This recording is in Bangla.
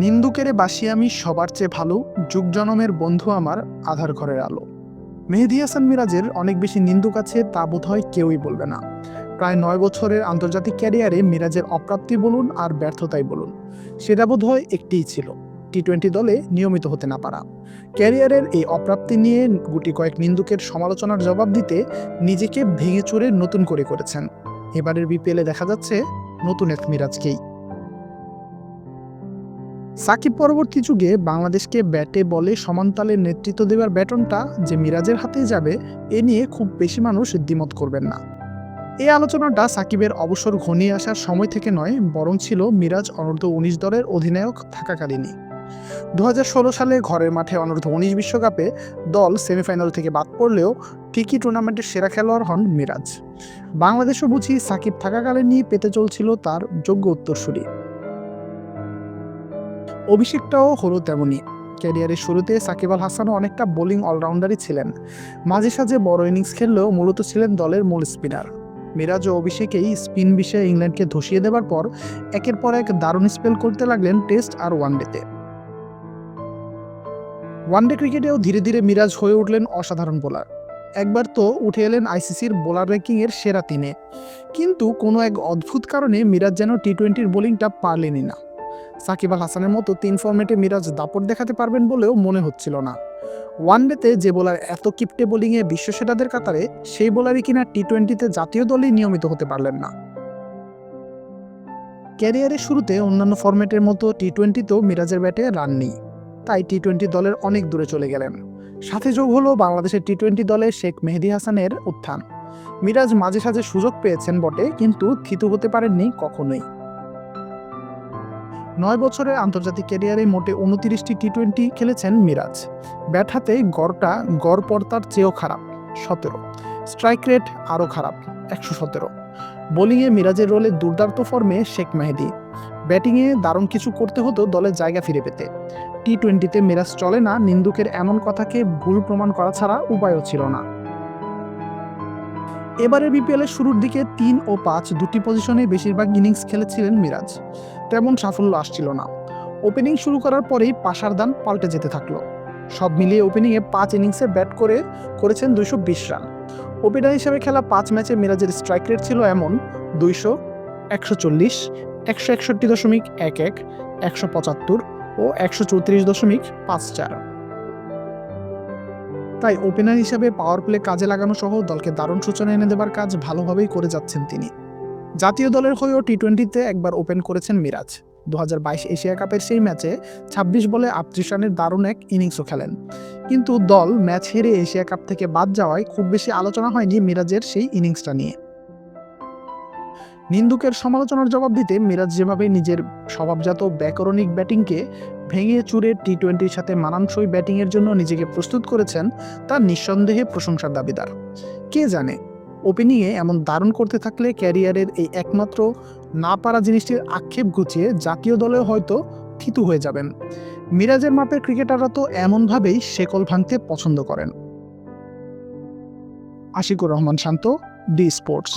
নিন্দুকেরে বাসি আমি সবার চেয়ে ভালো যুগ জনমের বন্ধু আমার আধার ঘরের আলো। মেহেদি হাসান মিরাজের অনেক বেশি নিন্দুক আছে তা বোধ হয় কেউই বলবে না। প্রায় নয় বছরের আন্তর্জাতিক ক্যারিয়ারে মিরাজের অপ্রাপ্তি বলুন আর ব্যর্থতাই বলুন, সেটা বোধহয় একটিই ছিল টি টোয়েন্টি দলে নিয়মিত হতে না পারা। ক্যারিয়ারের এই অপ্রাপ্তি নিয়ে গুটি কয়েক নিন্দুকের সমালোচনার জবাব দিতে নিজেকে ভেঙে চুরে নতুন করে করেছেন। এবারের বিপিএলে দেখা যাচ্ছে নতুন এক মিরাজকেই। সাকিব পরবর্তী যুগে বাংলাদেশকে ব্যাটে বলে সমানতালে নেতৃত্ব দেওয়ার ব্যাটনটা যে মিরাজের হাতেই যাবে, এ নিয়ে খুব বেশি মানুষ দ্বিমত করবেন না। এই আলোচনাটা সাকিবের অবসর ঘনিয়ে আসার সময় থেকে নয়, বরং ছিল মিরাজ অনূর্ধ্ব উনিশ দলের অধিনায়ক থাকাকালীনই। দু হাজার ষোলো সালে ঘরের মাঠে অনূর্ধ্ব উনিশ বিশ্বকাপে দল সেমিফাইনাল থেকে বাদ পড়লেও ঠিকই টুর্নামেন্টের সেরা খেলোয়াড় হন মিরাজ। বাংলাদেশও বুঝি সাকিব থাকাকালীনই পেতে চলছিল তার যোগ্য উত্তরসূরি। অভিষেকটাও হলো তেমনই। ক্যারিয়ারের শুরুতে সাকিব আল হাসানও অনেকটা বোলিং অলরাউন্ডারই ছিলেন। মাঝে সাঝে বড় ইনিংস খেললেও মূলত ছিলেন দলের মূল স্পিনার। মিরাজ ও অভিষেকেই স্পিন বিষয়ে ইংল্যান্ডকে ধসিয়ে দেওয়ার পর একের পর এক দারুণ স্পেল করতে লাগলেন টেস্ট আর ওয়ানডেতে। ওয়ানডে ক্রিকেটেও ধীরে ধীরে মিরাজ হয়ে উঠলেন অসাধারণ বোলার। একবার তো উঠে এলেন আইসিসির বোলার র্যাঙ্কিংয়ের সেরা তিনে। কিন্তু কোনো এক অদ্ভুত কারণে মিরাজ যেন টি টোয়েন্টির বোলিংটা পারলেনই না। সাকিব আল হাসানের মতো তিন ফর্মেটে মিরাজ দাপট দেখাতে পারবেন বলেও মনে হচ্ছিল না। ওয়ানডেতে যে বোলার এত কিপটে বোলিংয়ে বিশ্বসেরাদের কাতারে, সেই বোলারই কিনা টি টোয়েন্টিতে জাতীয় দলেই নিয়মিত হতে পারলেন না। ক্যারিয়ারের শুরুতে অন্যান্য ফরম্যাটের মতো টি টোয়েন্টিতেও মিরাজের ব্যাটে রান নেই। তাই টি টোয়েন্টি দলের অনেক দূরে চলে গেলেন। সাথে যোগ হলো বাংলাদেশের টি টোয়েন্টি দলে শেখ মেহেদি হাসানের উত্থান। মিরাজ মাঝে সাঝে সুযোগ পেয়েছেন বটে, কিন্তু থিতু হতে পারেননি কখনোই। নয় বছরের আন্তর্জাতিক ক্যারিয়ারে মোটে উনতিরিশটি টি টোয়েন্টি খেলেছেন মিরাজ। ব্যাট হাতে গড়টা গড় পর্তার চেয়েও খারাপ, সতেরো। স্ট্রাইক রেট আরও খারাপ, একশো সতেরো। বোলিংয়ে মিরাজের রোলে দুর্দান্ত ফর্মে শেখ মেহেদি। ব্যাটিংয়ে দারুণ কিছু করতে হতো দলের জায়গা ফিরে পেতে। টি টোয়েন্টিতে মিরাজ চলে না, নিন্দুকের এমন কথাকে ভুল প্রমাণ করা ছাড়া উপায়ও ছিল না। এবারের বিপিএলের শুরুর দিকে তিন ও পাঁচ দুটি পজিশনে বেশিরভাগ ইনিংস খেলেছিলেন মিরাজ। তেমন সাফল্য আসছিল না। ওপেনিং শুরু করার পরেই পাশার দান পাল্টে যেতে থাকল। সব মিলিয়ে ওপেনিংয়ে পাঁচ ইনিংসে ব্যাট করে, করেছেন দুইশো বিশ রান। ওপেনার হিসেবে খেলা পাঁচ ম্যাচে মিরাজের স্ট্রাইক রেট ছিল এমন দুইশো একশো চল্লিশ, একশো একষট্টি দশমিক এক এক, একশো পঁচাত্তর ও একশো চৌত্রিশ দশমিক পাঁচ চার। তাই ওপেনার হিসেবে পাওয়ার প্লে কাজে লাগানো সহ দলকে দারুণ সূচনা এনে দেবার কাজ ভালোভাবেই করে যাচ্ছেন তিনি। জাতীয় দলের হয়েও টি টোয়েন্টিতে একবার ওপেন করেছেন মিরাজ। দু হাজার বাইশ এশিয়া কাপের সেই ম্যাচে ২৬ বলে আটত্রিশ রানের দারুণ এক ইনিংসও খেলেন। কিন্তু দল ম্যাচ হেরে এশিয়া কাপ থেকে বাদ যাওয়ায় খুব বেশি আলোচনা হয়নি মিরাজের সেই ইনিংসটা নিয়ে। নিন্দুকের সমালোচনার জবাব দিতে মিরাজ যেভাবে নিজের স্বভাবজাত ব্যাকরণিক ব্যাটিংকে ভেঙে চুরে টি টোয়েন্টির সাথে মানানসই ব্যাটিংয়ের জন্য নিজেকে প্রস্তুত করেছেন তা নিঃসন্দেহে প্রশংসার দাবিদার। কে জানে? ওপেনিংয়ে এমন দারুণ করতে থাকলে ক্যারিয়ারের এই একমাত্র না পারা জিনিসটির আক্ষেপ গুছিয়ে জাতীয় দলে হয়তো থিতু হয়ে যাবেন। মিরাজের মাপের ক্রিকেটাররা তো এমনভাবেই শেকল ভাঙতে পছন্দ করেন। Ashiqur Rahman Shanto, D sports.